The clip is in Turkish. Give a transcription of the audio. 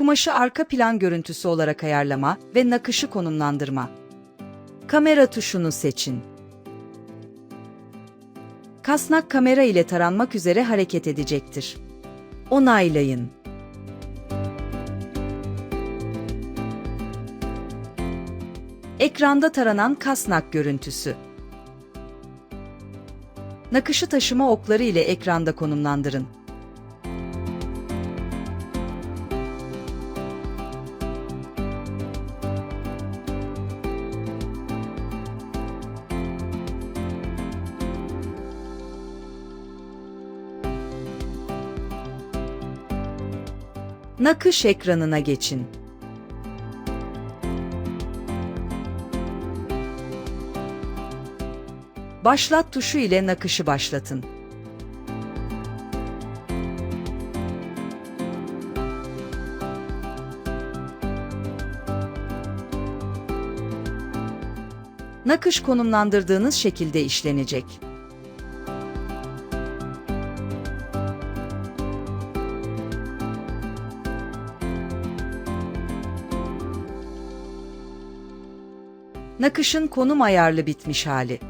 Kumaşı arka plan görüntüsü olarak ayarlama ve nakışı konumlandırma. Kamera tuşunu seçin. Kasnak kamera ile taranmak üzere hareket edecektir. Onaylayın. Ekranda taranan kasnak görüntüsü. Nakışı taşıma okları ile ekranda konumlandırın. Nakış ekranına geçin. Başlat tuşu ile nakışı başlatın. Nakış konumlandırdığınız şekilde işlenecek. Nakışın konum ayarlı bitmiş hali.